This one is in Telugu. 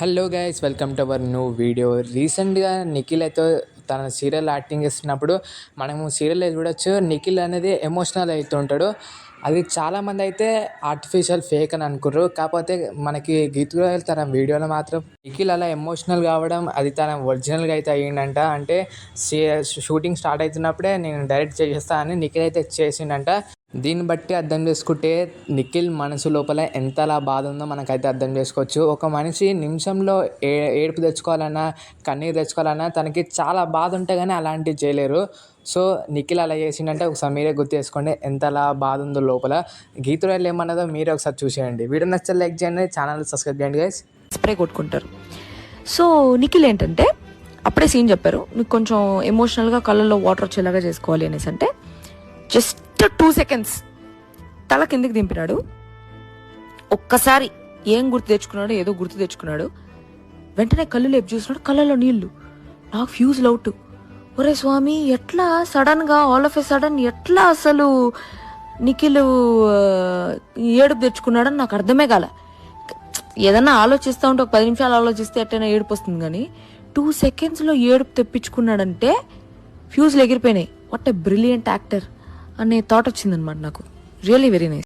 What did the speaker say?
Hello guys welcome to our new video. రీసెంట్గా నిఖిల్ అయితే తన సీరియల్ యాక్టింగ్ చేస్తున్నప్పుడు మనము సీరియల్ చూడొచ్చు నిఖిల్ అనేది ఎమోషనల్ అవుతుంటాడు అది చాలామంది అయితే ఆర్టిఫిషియల్ ఫేక్ అని అనుకుర్రు. కాకపోతే మనకి గీత్ తన వీడియోలో మాత్రం నిఖిల్ అలా ఎమోషనల్ కావడం అది తన ఒరిజినల్గా అయితే అయ్యిందంట. అంటే షూటింగ్ స్టార్ట్ అవుతున్నప్పుడే నేను డైరెక్ట్ చేసేస్తా అని నిఖిల్ అయితే చేసిండంట. దీన్ని బట్టి అర్థం చేసుకుంటే నిఖిల్ మనసు లోపల ఎంతలా బాధ ఉందో మనకైతే అర్థం చేసుకోవచ్చు. ఒక మనిషి నిమిషంలో ఏ ఏడుపు తెచ్చుకోవాలన్నా కన్నీరు తెచ్చుకోవాలన్నా తనకి చాలా బాధ ఉంటే కానీ అలాంటివి చేయలేరు. సో నిఖిల్ అలా చేసిండంటే ఒకసారి మీరే గుర్తు చేసుకోండి ఎంతలా బాధ ఉందో లోపల. గీతురాయలు ఏమన్నదో మీరే ఒకసారి చూసేయండి. వీడియో నచ్చితే లైక్ చేయండి ఛానల్ సబ్స్క్రైబ్ చేయండి గైస్ స్ప్రే కొట్టుకుంటారు. సో నిఖిల్ ఏంటంటే అప్పుడే సీన్ చెప్పారు. మీకు కొంచెం ఎమోషనల్గా కళ్ళల్లో వాటర్ వచ్చేలాగా చేసుకోవాలి అనేసి అంటే జస్ట్ టూ సెకండ్స్ తల కిందకి దింపినాడు. ఒక్కసారి ఏం గుర్తు తెచ్చుకున్నాడు ఏదో గుర్తు తెచ్చుకున్నాడు. వెంటనే కళ్ళు లేపు చూసినాడు కళ్ళలో నీళ్ళు. నాకు ఫ్యూజ్ లౌట్ ఒరే స్వామి ఎట్లా సడన్గా ఆల్ ఆఫ్ ఎ సడన్ ఎట్లా అసలు నిఖిల్ ఏడుపు తెచ్చుకున్నాడని నాకు అర్థమే కాల. ఏదన్నా ఆలోచిస్తూ ఉంటే ఒక పది నిమిషాలు ఆలోచిస్తే ఎట్టైనా ఏడుపు వస్తుంది కానీ టూ సెకండ్స్లో ఏడుపు తెప్పించుకున్నాడంటే ఫ్యూజ్లు ఎగిరిపోయినాయి వాట్ ఎ బ్రిలియంట్ యాక్టర్ అనే థాట్ వచ్చిందనమాట నాకు. Really very nice